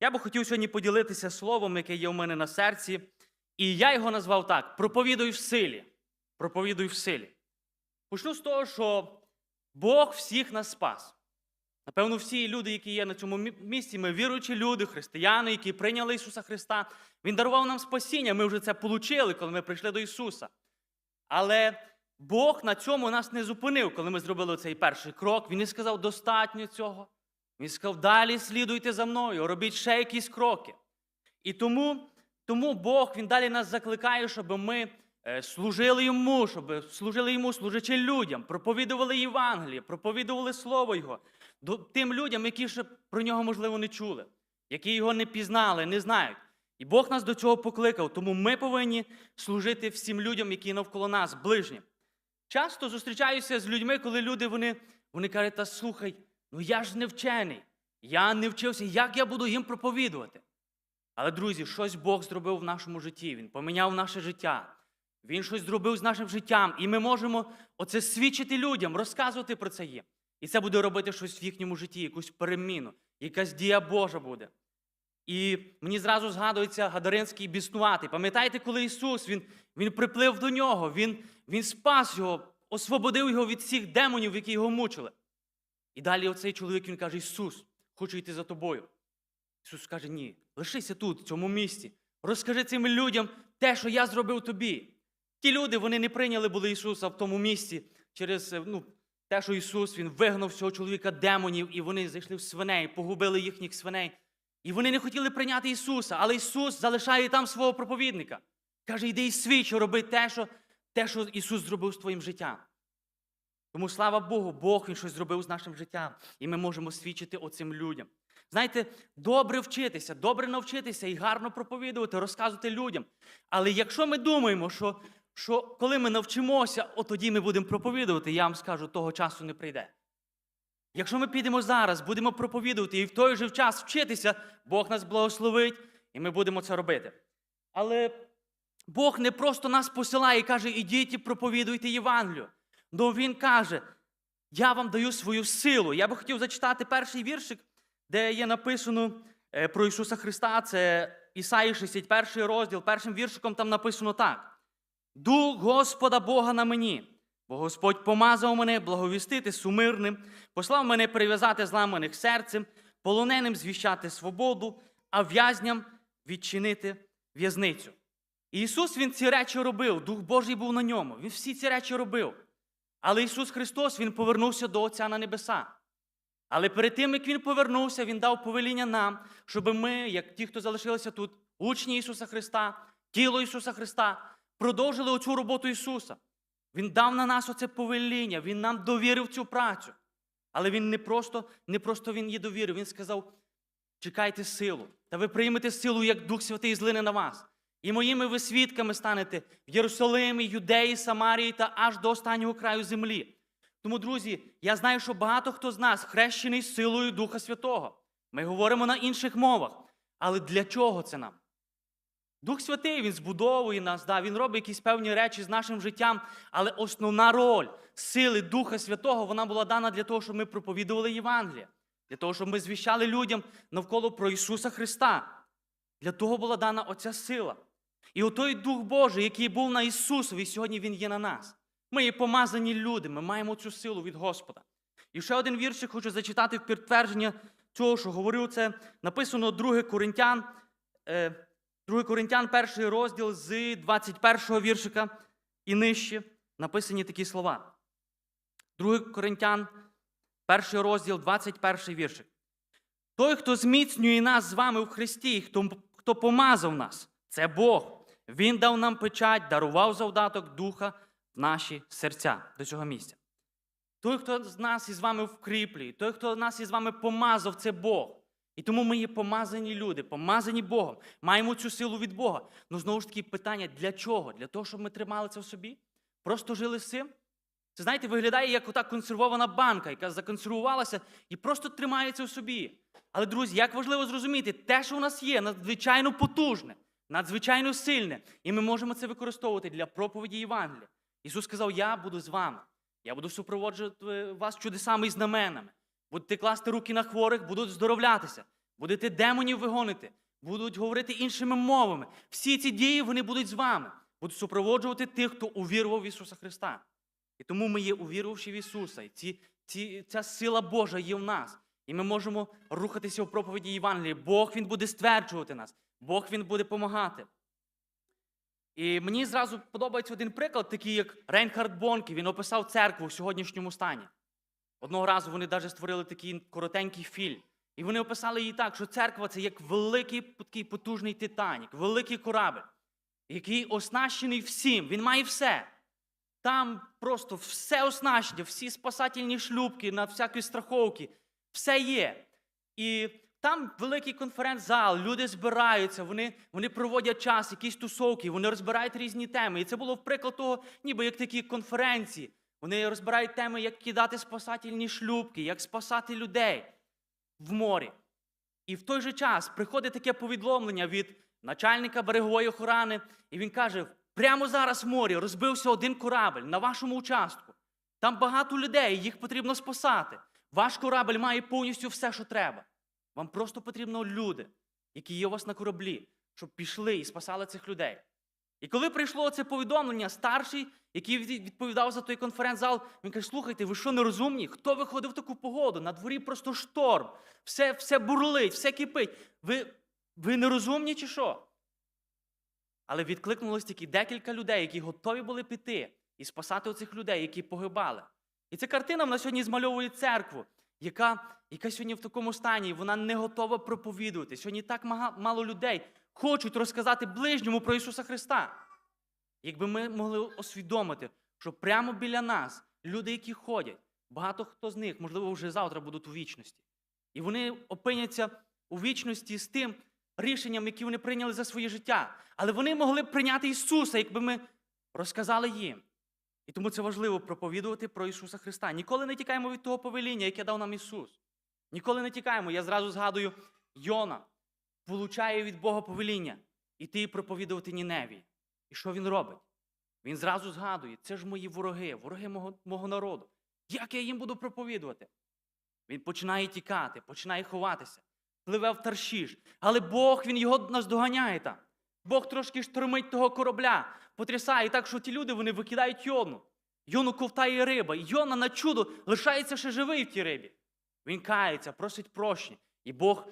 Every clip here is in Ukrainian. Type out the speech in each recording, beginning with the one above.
Я би хотів сьогодні поділитися словом, яке є у мене на серці. І я його назвав так: проповідуй в силі. Проповідуй в силі. Почну з того, що Бог всіх нас спас. Напевно, всі люди, які є на цьому місці, ми віруючі люди, християни, які прийняли Ісуса Христа. Він дарував нам спасіння. Ми вже це отримали, коли ми прийшли до Ісуса. Але Бог на цьому нас не зупинив, коли ми зробили цей перший крок. Він не сказав, достатньо цього. Він сказав, далі слідуйте за мною, робіть ще якісь кроки. І тому, тому Бог він далі нас закликає, щоб ми е, служили йому, щоб служили йому, служачи людям, проповідували Євангеліє, проповідували Слово Його тим людям, які ще про нього, можливо, не чули, які його не пізнали, не знають. І Бог нас до цього покликав, тому ми повинні служити всім людям, які навколо нас, ближнім. Часто зустрічаюся з людьми, коли люди вони, вони кажуть, та слухай, ну я ж не вчений, я не вчився, як я буду їм проповідувати? Але, друзі, щось Бог зробив в нашому житті. Він поміняв наше життя. Він щось зробив з нашим життям. І ми можемо оце свідчити людям, розказувати про це їм. І це буде робити щось в їхньому житті, якусь переміну, якась дія Божа буде. І мені зразу згадується Гадаринський біснуватий. Пам'ятаєте, коли Ісус він, він приплив до нього, він, він спас його, освободив його від всіх демонів, які його мучили. І далі оцей чоловік він каже: Ісус, хочу йти за тобою. Ісус каже: Ні, лишися тут, в цьому місці. Розкажи цим людям те, що я зробив тобі. Ті люди вони не прийняли були Ісуса в тому місці через е, ну, те, що Ісус він вигнав цього чоловіка демонів, і вони зайшли в свиней, погубили їхніх свиней. І вони не хотіли прийняти Ісуса, але Ісус залишає там свого проповідника. Каже, йди і свідчи, роби те, що, те, що Ісус зробив з твоїм життям. Тому слава Богу, Бог Він щось зробив з нашим життям, і ми можемо свідчити оцим людям. Знаєте, добре вчитися, добре навчитися і гарно проповідувати, розказувати людям. Але якщо ми думаємо, що, що коли ми навчимося, от тоді ми будемо проповідувати, я вам скажу, того часу не прийде. Якщо ми підемо зараз, будемо проповідувати і в той же час вчитися, Бог нас благословить, і ми будемо це робити. Але Бог не просто нас посилає і каже, ідіть і проповідуйте Євангелію. Ну Він каже, я вам даю свою силу. Я би хотів зачитати перший віршик, де є написано е, про Ісуса Христа. Це Ісаї 61 розділ. Першим віршиком там написано так: Дух Господа Бога на мені, бо Господь помазав мене благовістити сумирним, послав мене прив'язати зламаних серцем, полоненим звіщати свободу, а в'язням відчинити в'язницю. І Ісус Він ці речі робив, Дух Божий був на ньому. Він всі ці речі робив. Але Ісус Христос Він повернувся до Отця на небеса. Але перед тим, як Він повернувся, Він дав повеління нам, щоб ми, як ті, хто залишилися тут, учні Ісуса Христа, тіло Ісуса Христа, продовжили оцю роботу Ісуса. Він дав на нас оце повеління, Він нам довірив цю працю. Але Він не просто, не просто Він її довірив, Він сказав: чекайте силу, та ви приймете силу, як Дух Святий злине на вас. І моїми ви свідками станете в Єрусалимі, Юдеї, Самарії та аж до останнього краю землі. Тому, друзі, я знаю, що багато хто з нас хрещений силою Духа Святого. Ми говоримо на інших мовах. Але для чого це нам? Дух Святий Він збудовує нас, да, Він робить якісь певні речі з нашим життям, але основна роль сили Духа Святого вона була дана для того, щоб ми проповідували Євангеліє, для того, щоб ми звіщали людям навколо про Ісуса Христа. Для того була дана оця сила. І отой Дух Божий, який був на Ісусові, сьогодні Він є на нас. Ми є помазані люди, ми маємо цю силу від Господа. І ще один віршик хочу зачитати в підтвердження цього, що говорив це. Написано 2 Коринтян, е, 2 Коринтян, перший розділ з 21 віршика і нижче написані такі слова. 2 Коринтян, перший розділ, 21 віршик. Той, хто зміцнює нас з вами в Христі, хто, хто помазав нас, це Бог. Він дав нам печать, дарував завдаток Духа в наші серця до цього місця. Той, хто з нас із вами вкріплює, той, хто нас із вами помазав, це Бог. І тому ми є помазані люди, помазані Богом. Маємо цю силу від Бога. Ну знову ж таки питання: для чого? Для того, щоб ми тримали це в собі? Просто жили з цим? Це, знаєте, виглядає як ота консервована банка, яка законсервувалася і просто тримається в собі. Але, друзі, як важливо зрозуміти, те, що у нас є, надзвичайно потужне, надзвичайно сильне, і ми можемо це використовувати для проповіді Євангелія. Ісус сказав: Я буду з вами. Я буду супроводжувати вас чудесами і знаменами. Будете класти руки на хворих, будуть здоровлятися. будете демонів вигонити, будуть говорити іншими мовами. Всі ці дії вони будуть з вами, будуть супроводжувати тих, хто увірував в Ісуса Христа. І тому ми є увірувавши в Ісуса. І ці, ці, ця сила Божа є в нас. І ми можемо рухатися в проповіді Євангелії. Бог Він буде стверджувати нас, Бог Він буде допомагати. І мені зразу подобається один приклад, такий як Рейнхард Бонке. Він описав церкву в сьогоднішньому стані. Одного разу вони навіть створили такий коротенький фільм. І вони описали її так, що церква це як великий такий потужний Титанік, великий корабель, який оснащений всім. Він має все. Там просто все оснащення, всі спасательні шлюбки, на всякі страховки, все є. І там великий конференц-зал, люди збираються, вони, вони проводять час, якісь тусовки, вони розбирають різні теми. І це було приклад того, ніби як такі конференції. Вони розбирають теми, як кидати спасательні шлюбки, як спасати людей в морі. І в той же час приходить таке повідомлення від начальника берегової охорони, і він каже: прямо зараз в морі розбився один корабель на вашому участку. Там багато людей, їх потрібно спасати. Ваш корабель має повністю все, що треба. Вам просто потрібно люди, які є у вас на кораблі, щоб пішли і спасали цих людей. І коли прийшло це повідомлення, старший, який відповідав за той конференц-зал, він каже: слухайте, ви що нерозумні? Хто виходив в таку погоду? На дворі просто шторм, все, все бурлить, все кипить. Ви, ви нерозумні чи що? Але відкликнулось тільки декілька людей, які готові були піти і спасати оцих людей, які погибали. І ця картина вона сьогодні змальовує церкву, яка, яка сьогодні в такому стані, вона не готова проповідувати. Сьогодні так мало людей хочуть розказати ближньому про Ісуса Христа. Якби ми могли усвідомити, що прямо біля нас люди, які ходять, багато хто з них, можливо, вже завтра будуть у вічності. І вони опиняться у вічності з тим рішенням, які вони прийняли за своє життя. Але вони могли б прийняти Ісуса, якби ми розказали їм. І тому це важливо проповідувати про Ісуса Христа. Ніколи не тікаємо від того повеління, яке дав нам Ісус. Ніколи не тікаємо. Я зразу згадую, Йона получає від Бога повеління іти і проповідувати Ніневії. І що він робить? Він зразу згадує, це ж мої вороги, вороги мого, мого народу. Як я їм буду проповідувати? Він починає тікати, починає ховатися, пливе в Таршіш. Але Бог він його наздоганяє там. Бог трошки штормить того корабля, потрясає так, що ті люди вони викидають Йону. Йону ковтає риба. І Йона на чудо лишається ще живий в тій рибі. Він кається, просить прощення. І Бог,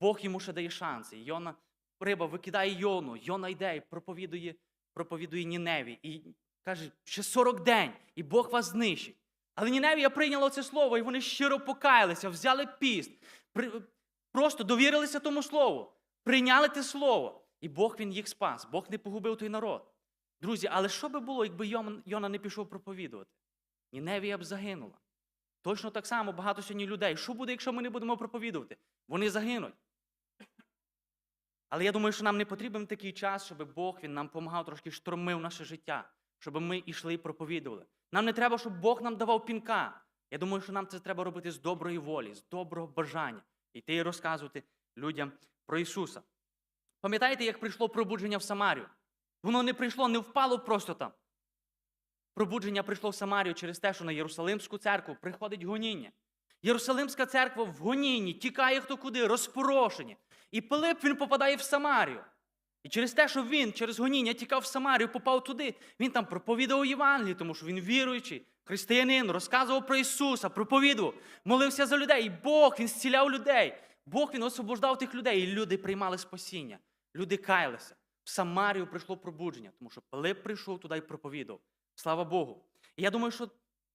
Бог йому ще дає шанси. І Йона, риба викидає Йону. Йона йде і проповідує, проповідує Ніневі. І каже, ще 40 день, і Бог вас знищить. Але Ніневія прийняла це слово, і вони щиро покаялися, взяли піст, при- просто довірилися тому слову, прийняли те слово. І Бог він їх спас. Бог не погубив той народ. Друзі, але що би було, якби Йона не пішов проповідувати? Ніневія б загинула. Точно так само багато сьогодні людей. Що буде, якщо ми не будемо проповідувати? Вони загинуть. Але я думаю, що нам не потрібен такий час, щоб Бог він нам допомагав трошки штормив наше життя, щоб ми йшли і проповідували. Нам не треба, щоб Бог нам давав пінка. Я думаю, що нам це треба робити з доброї волі, з доброго бажання. Йти і розказувати людям про Ісуса. Пам'ятаєте, як прийшло пробудження в Самарію? Воно не прийшло, не впало просто там. Пробудження прийшло в Самарію через те, що на Єрусалимську церкву приходить гоніння. Єрусалимська церква в гонінні, тікає хто куди, розпорошені. І Пилип він попадає в Самарію. І через те, що він через гоніння тікав в Самарію, попав туди, він там проповідував Євангелію, тому що він віруючий, християнин, розказував про Ісуса, проповідував, молився за людей. І Бог він зціляв людей. Бог він освобождав тих людей, і люди приймали спасіння. Люди каялися. В Самарію прийшло пробудження, тому що Пилип прийшов туди і проповідав. Слава Богу. І я думаю, що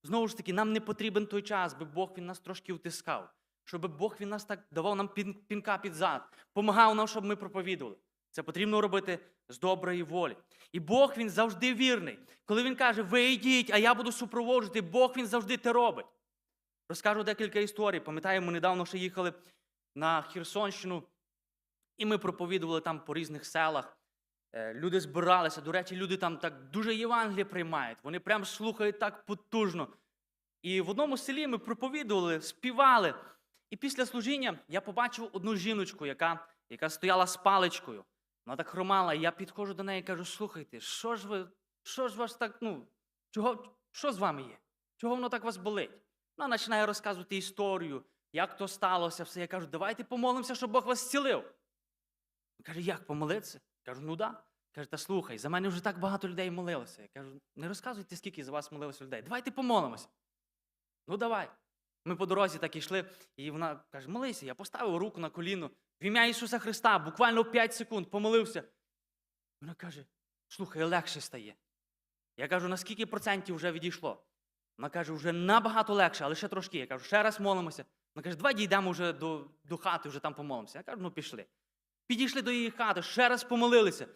знову ж таки нам не потрібен той час, би Бог він нас трошки втискав, щоб Бог він нас так давав нам пінка під зад, помагав нам, щоб ми проповідували. Це потрібно робити з доброї волі. І Бог він завжди вірний. Коли він каже, ви йдіть, а я буду супроводжувати, Бог він завжди те робить. Розкажу декілька історій. Пам'ятаю, ми недавно ще їхали на Херсонщину, і ми проповідували там по різних селах. Е, Люди збиралися. До речі, люди там так дуже Євангеліє приймають. Вони прям слухають так потужно. І в одному селі ми проповідували, співали. І після служіння я побачив одну жіночку, яка, яка стояла з паличкою. Вона так хромала, я підходжу до неї і кажу: слухайте, що ж ви, що ж вас так, ну, чого, що з вами є? Чого воно так вас болить? Вона починає розказувати історію, як то сталося, все. Я кажу, давайте помолимося, щоб Бог вас зцілив. Каже, як помолитися? Кажу, ну да. Каже, та слухай, за мене вже так багато людей молилося. Я кажу, не розказуйте, скільки за вас молилося людей. Давайте помолимося. Ну давай. Ми по дорозі так йшли, і вона каже: молися, я поставив руку на коліно в ім'я Ісуса Христа, буквально 5 секунд помолився. Вона каже: слухай, легше стає. Я кажу, на скільки процентів вже відійшло? Вона каже, вже набагато легше, але ще трошки. Я кажу, ще раз молимося. Вона каже, давай дійдемо вже до, до хати, вже там помолимося. Я кажу, ну пішли. Підійшли до її хати, ще раз помолилися.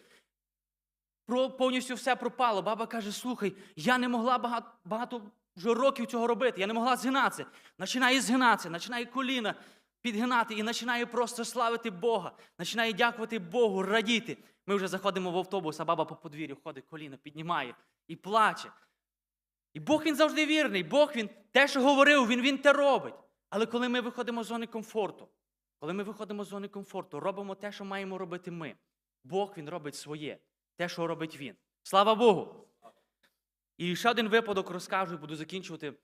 Про, повністю все пропало. Баба каже: слухай, я не могла багато, багато вже років цього робити. Я не могла згинатися. Починає згинатися, починає коліна підгинати і починає просто славити Бога, починає дякувати Богу, радіти. Ми вже заходимо в автобус, а баба по подвір'ю ходить, коліна піднімає і плаче. І Бог він завжди вірний. Бог він те, що говорив, він, він те робить. Але коли ми виходимо з зони комфорту, коли ми виходимо з зони комфорту, робимо те, що маємо робити ми. Бог він робить своє, те, що робить він. Слава Богу! І ще один випадок розкажу і буду закінчувати.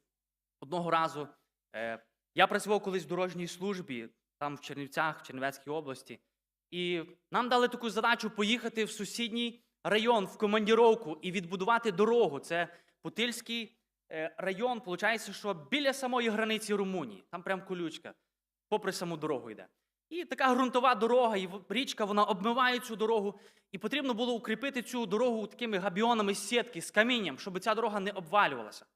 Одного разу е, я працював колись в дорожній службі, там в Чернівцях, в Чернівецькій області. І нам дали таку задачу поїхати в сусідній район в командіровку і відбудувати дорогу. Це Путильський е, район, виходить, що біля самої границі Румунії, там прям колючка, попри саму дорогу йде. І така ґрунтова дорога, і річка вона обмиває цю дорогу. І потрібно було укріпити цю дорогу такими габіонами сітки, з камінням, щоб ця дорога не обвалювалася.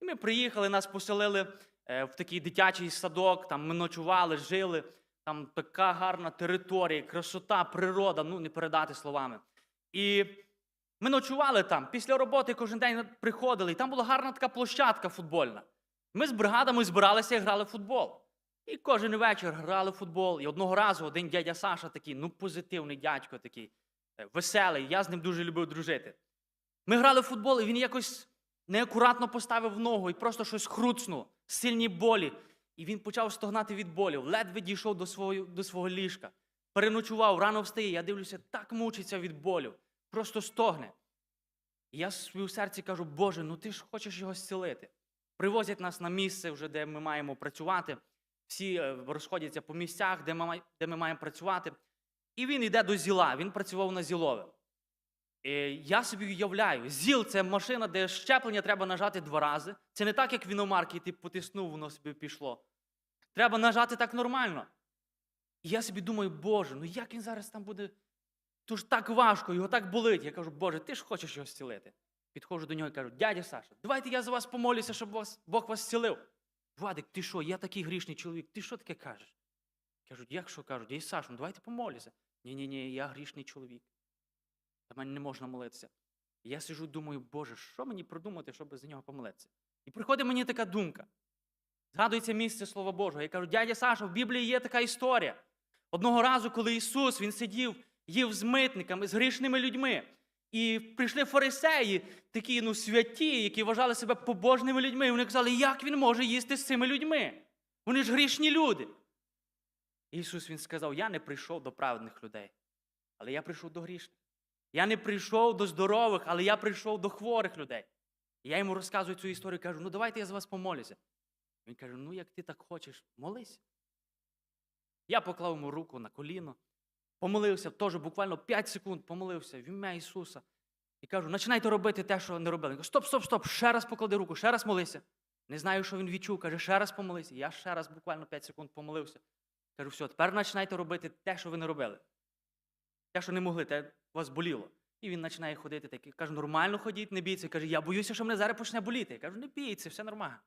І ми приїхали, нас поселили е, в такий дитячий садок, там ми ночували, жили. Там така гарна територія, красота, природа, ну не передати словами. І ми ночували там. Після роботи кожен день приходили, і там була гарна така площадка футбольна. Ми з бригадами збиралися і грали в футбол. І кожен вечір грали в футбол. І одного разу один дядя Саша такий, ну позитивний дядько такий, е, веселий. Я з ним дуже любив дружити. Ми грали в футбол, і він якось неакуратно поставив ногу і просто щось хруцнув, сильні болі. І він почав стогнати від болів, ледве дійшов до свого, до свого ліжка. Переночував, рано встає. Я дивлюся, так мучиться від болю, просто стогне. І я в серці кажу, Боже, ну ти ж хочеш його зцілити. Привозять нас на місце, вже, де ми маємо працювати. Всі е, розходяться по місцях, де ми, де ми маємо працювати. І він йде до зіла, він працював на зілове. Я собі уявляю, ЗІЛ це машина, де щеплення треба нажати два рази. Це не так, як в іномарки, ти потиснув, воно собі пішло. Треба нажати так нормально. І я собі думаю, Боже, ну як він зараз там буде? То ж так важко, його так болить. Я кажу, Боже, ти ж хочеш його зцілити. Підходжу до нього і кажу, дядя Саша, давайте я за вас помолюся, щоб Бог вас зцілив. Вадик, ти що, я такий грішний чоловік, ти що таке кажеш? Кажуть, як що кажуть, дядя Саша, ну давайте помолюся. Ні-ні-ні, я грішний чоловік. Та мене не можна молитися. І я сижу, думаю, Боже, що мені придумати, щоб за нього помолитися? І приходить мені така думка. Згадується місце Слова Божого. Я кажу, дядя Саша, в Біблії є така історія. Одного разу, коли Ісус він сидів, їв з митниками, з грішними людьми. І прийшли фарисеї, такі ну, святі, які вважали себе побожними людьми. І вони казали, як він може їсти з цими людьми? Вони ж грішні люди. Ісус Він сказав: Я не прийшов до праведних людей, але я прийшов до грішних. Я не прийшов до здорових, але я прийшов до хворих людей. І я йому розказую цю історію, кажу, ну давайте я за вас помолюся. Він каже: ну як ти так хочеш, молись. Я поклав йому руку на коліно, помолився, теж буквально 5 секунд помолився в ім'я Ісуса. І кажу, починайте робити те, що не робили. Він каже, стоп, стоп, стоп, ще раз поклади руку, ще раз молися. Не знаю, що він відчув. Каже, ще раз помолися. Я ще раз буквально 5 секунд помолився. Кажу, все, тепер починайте робити те, що ви не робили. Те, що не могли, те вас боліло. І він починає ходити такий. Каже, нормально ходіть, не бійся. Каже, я боюся, що мене зараз почне боліти. Я кажу, не бійся, все нормально.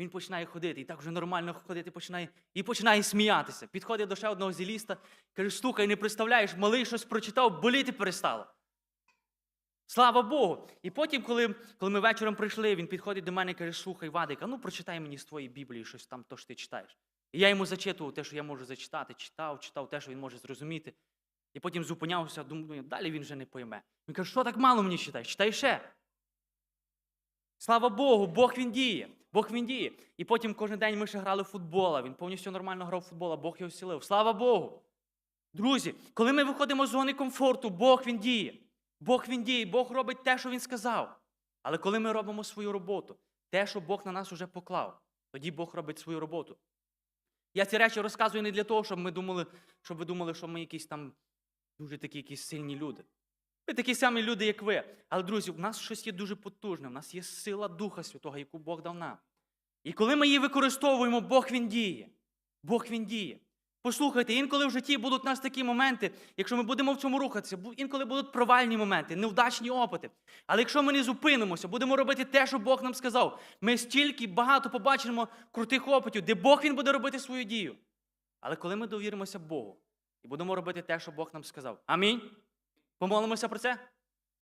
Він починає ходити, і так вже нормально ходити починає, і починає сміятися. Підходить до ще одного зіліста, каже, слухай, не представляєш, малий щось прочитав, боліти перестало. Слава Богу! І потім, коли, коли ми вечором прийшли, він підходить до мене і каже, слухай, Вадик, а ну прочитай мені з твоєї Біблії щось там, то що ти читаєш. І я йому зачитував те, що я можу зачитати, читав, читав те, що він може зрозуміти. І потім зупинявся, думаю, далі він вже не пойме. Він каже, що так мало мені читаєш? Читай ще. Слава Богу, Бог він діє. Бог він діє. І потім кожен день ми ще грали в футбол. Він повністю нормально грав в футбол, а Бог його зцілив. Слава Богу. Друзі, коли ми виходимо з зони комфорту, Бог він діє. Бог він діє, Бог робить те, що він сказав. Але коли ми робимо свою роботу, те, що Бог на нас уже поклав, тоді Бог робить свою роботу. Я ці речі розказую не для того, щоб ми думали, щоб ви думали, що ми якісь там дуже такі якісь сильні люди. Ми такі самі люди, як ви. Але, друзі, в нас щось є дуже потужне, в нас є сила Духа Святого, яку Бог дав нам. І коли ми її використовуємо, Бог він діє. Бог він діє. Послухайте, інколи в житті будуть у нас такі моменти, якщо ми будемо в цьому рухатися, інколи будуть провальні моменти, невдачні опити. Але якщо ми не зупинимося, будемо робити те, що Бог нам сказав, ми стільки багато побачимо крутих опитів, де Бог він буде робити свою дію. Але коли ми довіримося Богу і будемо робити те, що Бог нам сказав. Амінь. Помолимося про це?